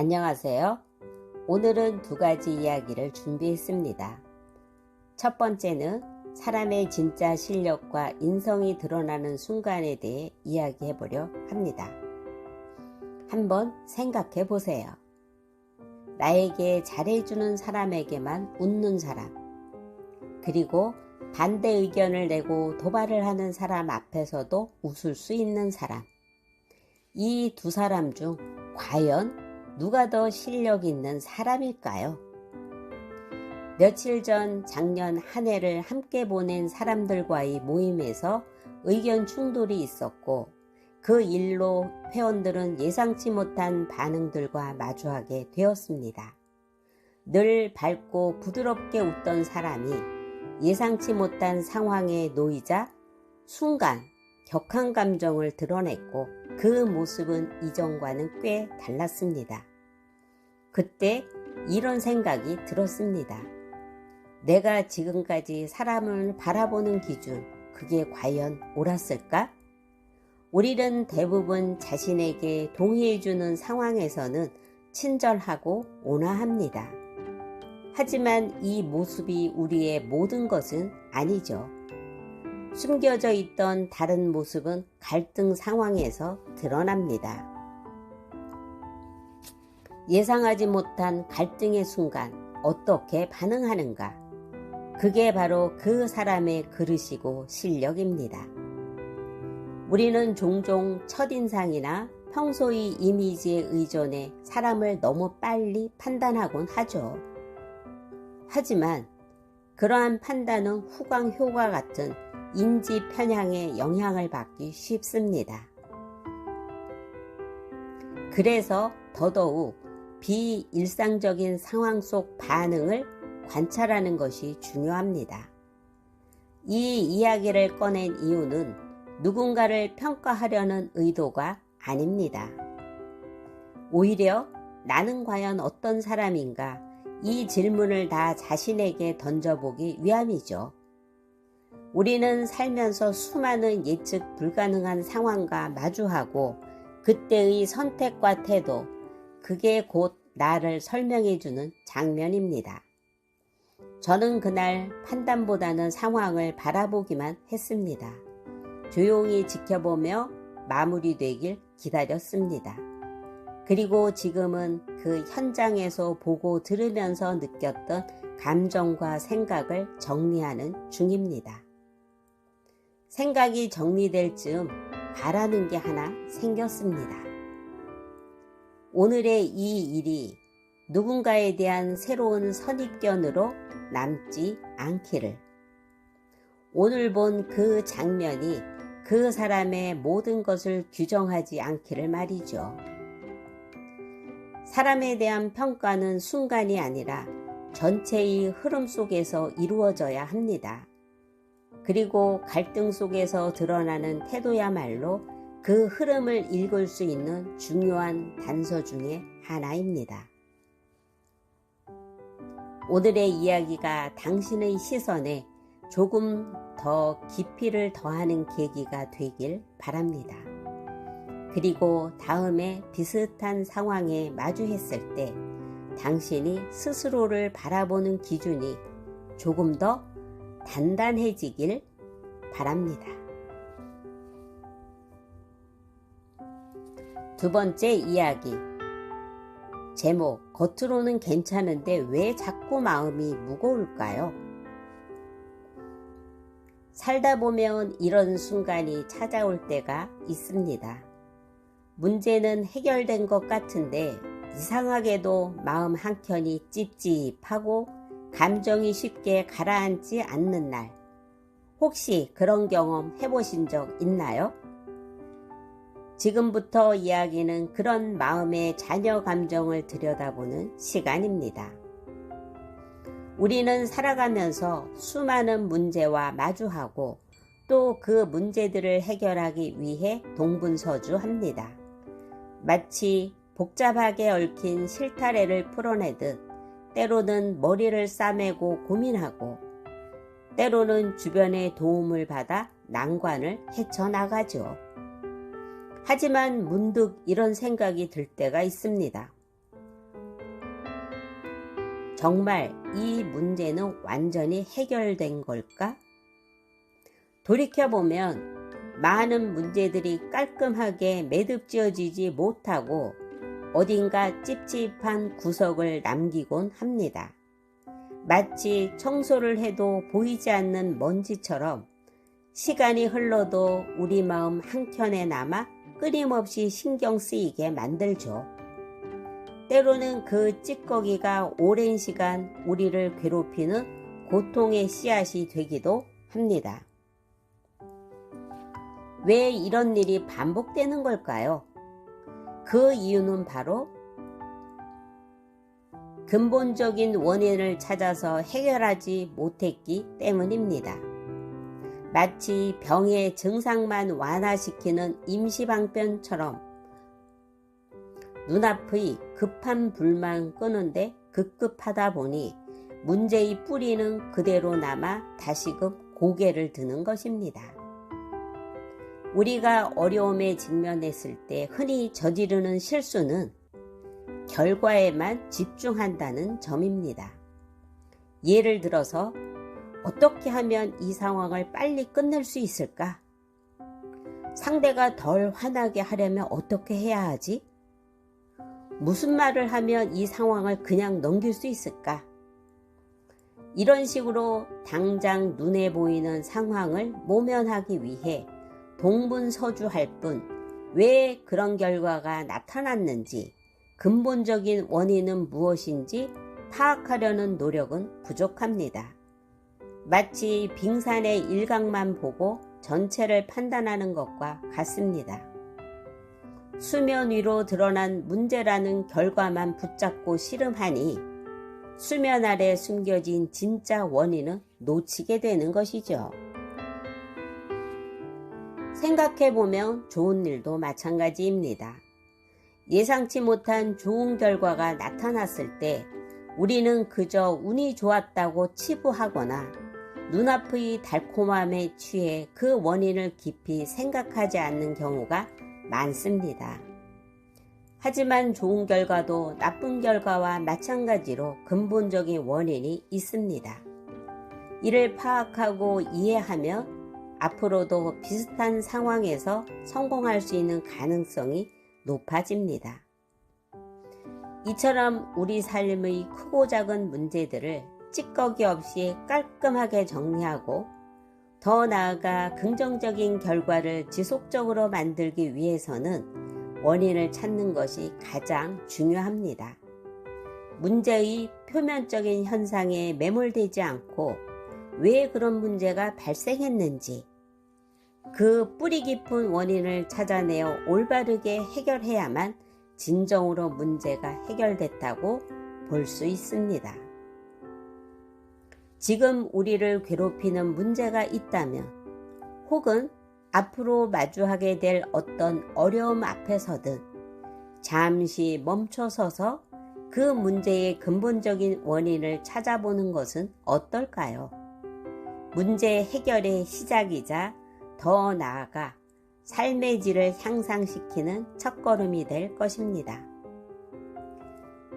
안녕하세요. 오늘은 두 가지 이야기를 준비했습니다. 첫 번째는 사람의 진짜 실력과 인성이 드러나는 순간에 대해 이야기해 보려 합니다. 한번 생각해 보세요. 나에게 잘해주는 사람에게만 웃는 사람, 그리고 반대 의견을 내고 도발을 하는 사람 앞에서도 웃을 수 있는 사람. 이 두 사람 중 과연 누가 더 실력 있는 사람일까요? 며칠 전 작년 한 해를 함께 보낸 사람들과의 모임에서 의견 충돌이 있었고 그 일로 회원들은 예상치 못한 반응들과 마주하게 되었습니다. 늘 밝고 부드럽게 웃던 사람이 예상치 못한 상황에 놓이자 순간 격한 감정을 드러냈고 그 모습은 이전과는 꽤 달랐습니다. 그때 이런 생각이 들었습니다. 내가 지금까지 사람을 바라보는 기준, 그게 과연 옳았을까? 우리는 대부분 자신에게 동의해주는 상황에서는 친절하고 온화합니다. 하지만 이 모습이 우리의 모든 것은 아니죠. 숨겨져 있던 다른 모습은 갈등 상황에서 드러납니다. 예상하지 못한 갈등의 순간 어떻게 반응하는가? 그게 바로 그 사람의 그릇이고 실력입니다. 우리는 종종 첫인상이나 평소의 이미지에 의존해 사람을 너무 빨리 판단하곤 하죠. 하지만 그러한 판단은 후광 효과 같은 인지 편향에 영향을 받기 쉽습니다. 그래서 더더욱 비일상적인 상황 속 반응을 관찰하는 것이 중요합니다. 이 이야기를 꺼낸 이유는 누군가를 평가하려는 의도가 아닙니다. 오히려 나는 과연 어떤 사람인가 이 질문을 다 자신에게 던져보기 위함이죠. 우리는 살면서 수많은 예측 불가능한 상황과 마주하고 그때의 선택과 태도, 그게 곧 나를 설명해주는 장면입니다. 저는 그날 판단보다는 상황을 바라보기만 했습니다. 조용히 지켜보며 마무리되길 기다렸습니다. 그리고 지금은 그 현장에서 보고 들으면서 느꼈던 감정과 생각을 정리하는 중입니다. 생각이 정리될 즈음 바라는 게 하나 생겼습니다. 오늘의 이 일이 누군가에 대한 새로운 선입견으로 남지 않기를. 오늘 본 그 장면이 그 사람의 모든 것을 규정하지 않기를 말이죠. 사람에 대한 평가는 순간이 아니라 전체의 흐름 속에서 이루어져야 합니다. 그리고 갈등 속에서 드러나는 태도야말로 그 흐름을 읽을 수 있는 중요한 단서 중의 하나입니다. 오늘의 이야기가 당신의 시선에 조금 더 깊이를 더하는 계기가 되길 바랍니다. 그리고 다음에 비슷한 상황에 마주했을 때 당신이 스스로를 바라보는 기준이 조금 더 단단해지길 바랍니다. 두 번째 이야기. 제목, 겉으로는 괜찮은데 왜 자꾸 마음이 무거울까요? 살다 보면 이런 순간이 찾아올 때가 있습니다. 문제는 해결된 것 같은데 이상하게도 마음 한켠이 찝찝하고 감정이 쉽게 가라앉지 않는 날. 혹시 그런 경험 해보신 적 있나요? 지금부터 이야기는 그런 마음의 자녀 감정을 들여다보는 시간입니다. 우리는 살아가면서 수많은 문제와 마주하고 또 그 문제들을 해결하기 위해 동분서주합니다. 마치 복잡하게 얽힌 실타래를 풀어내듯 때로는 머리를 싸매고 고민하고 때로는 주변의 도움을 받아 난관을 헤쳐나가죠. 하지만 문득 이런 생각이 들 때가 있습니다. 정말 이 문제는 완전히 해결된 걸까? 돌이켜보면 많은 문제들이 깔끔하게 매듭지어지지 못하고 어딘가 찝찝한 구석을 남기곤 합니다. 마치 청소를 해도 보이지 않는 먼지처럼 시간이 흘러도 우리 마음 한켠에 남아 끊임없이 신경 쓰이게 만들죠. 때로는 그 찌꺼기가 오랜 시간 우리를 괴롭히는 고통의 씨앗이 되기도 합니다. 왜 이런 일이 반복되는 걸까요? 그 이유는 바로 근본적인 원인을 찾아서 해결하지 못했기 때문입니다. 마치 병의 증상만 완화시키는 임시방편처럼 눈앞의 급한 불만 끄는데 급급하다 보니 문제의 뿌리는 그대로 남아 다시금 고개를 드는 것입니다. 우리가 어려움에 직면했을 때 흔히 저지르는 실수는 결과에만 집중한다는 점입니다. 예를 들어서 어떻게 하면 이 상황을 빨리 끝낼 수 있을까? 상대가 덜 화나게 하려면 어떻게 해야 하지? 무슨 말을 하면 이 상황을 그냥 넘길 수 있을까? 이런 식으로 당장 눈에 보이는 상황을 모면하기 위해 동분서주할 뿐 왜 그런 결과가 나타났는지 근본적인 원인은 무엇인지 파악하려는 노력은 부족합니다. 마치 빙산의 일각만 보고 전체를 판단하는 것과 같습니다. 수면 위로 드러난 문제라는 결과만 붙잡고 씨름하니 수면 아래 숨겨진 진짜 원인은 놓치게 되는 것이죠. 생각해보면 좋은 일도 마찬가지입니다. 예상치 못한 좋은 결과가 나타났을 때 우리는 그저 운이 좋았다고 치부하거나 눈앞의 달콤함에 취해 그 원인을 깊이 생각하지 않는 경우가 많습니다. 하지만 좋은 결과도 나쁜 결과와 마찬가지로 근본적인 원인이 있습니다. 이를 파악하고 이해하면 앞으로도 비슷한 상황에서 성공할 수 있는 가능성이 높아집니다. 이처럼 우리 삶의 크고 작은 문제들을 찌꺼기 없이 깔끔하게 정리하고 더 나아가 긍정적인 결과를 지속적으로 만들기 위해서는 원인을 찾는 것이 가장 중요합니다. 문제의 표면적인 현상에 매몰되지 않고 왜 그런 문제가 발생했는지 그 뿌리 깊은 원인을 찾아내어 올바르게 해결해야만 진정으로 문제가 해결됐다고 볼 수 있습니다. 지금 우리를 괴롭히는 문제가 있다면 혹은 앞으로 마주하게 될 어떤 어려움 앞에서든 잠시 멈춰서서 그 문제의 근본적인 원인을 찾아보는 것은 어떨까요? 문제 해결의 시작이자 더 나아가 삶의 질을 향상시키는 첫걸음이 될 것입니다.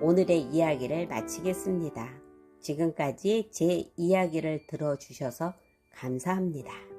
오늘의 이야기를 마치겠습니다. 지금까지 제 이야기를 들어주셔서 감사합니다.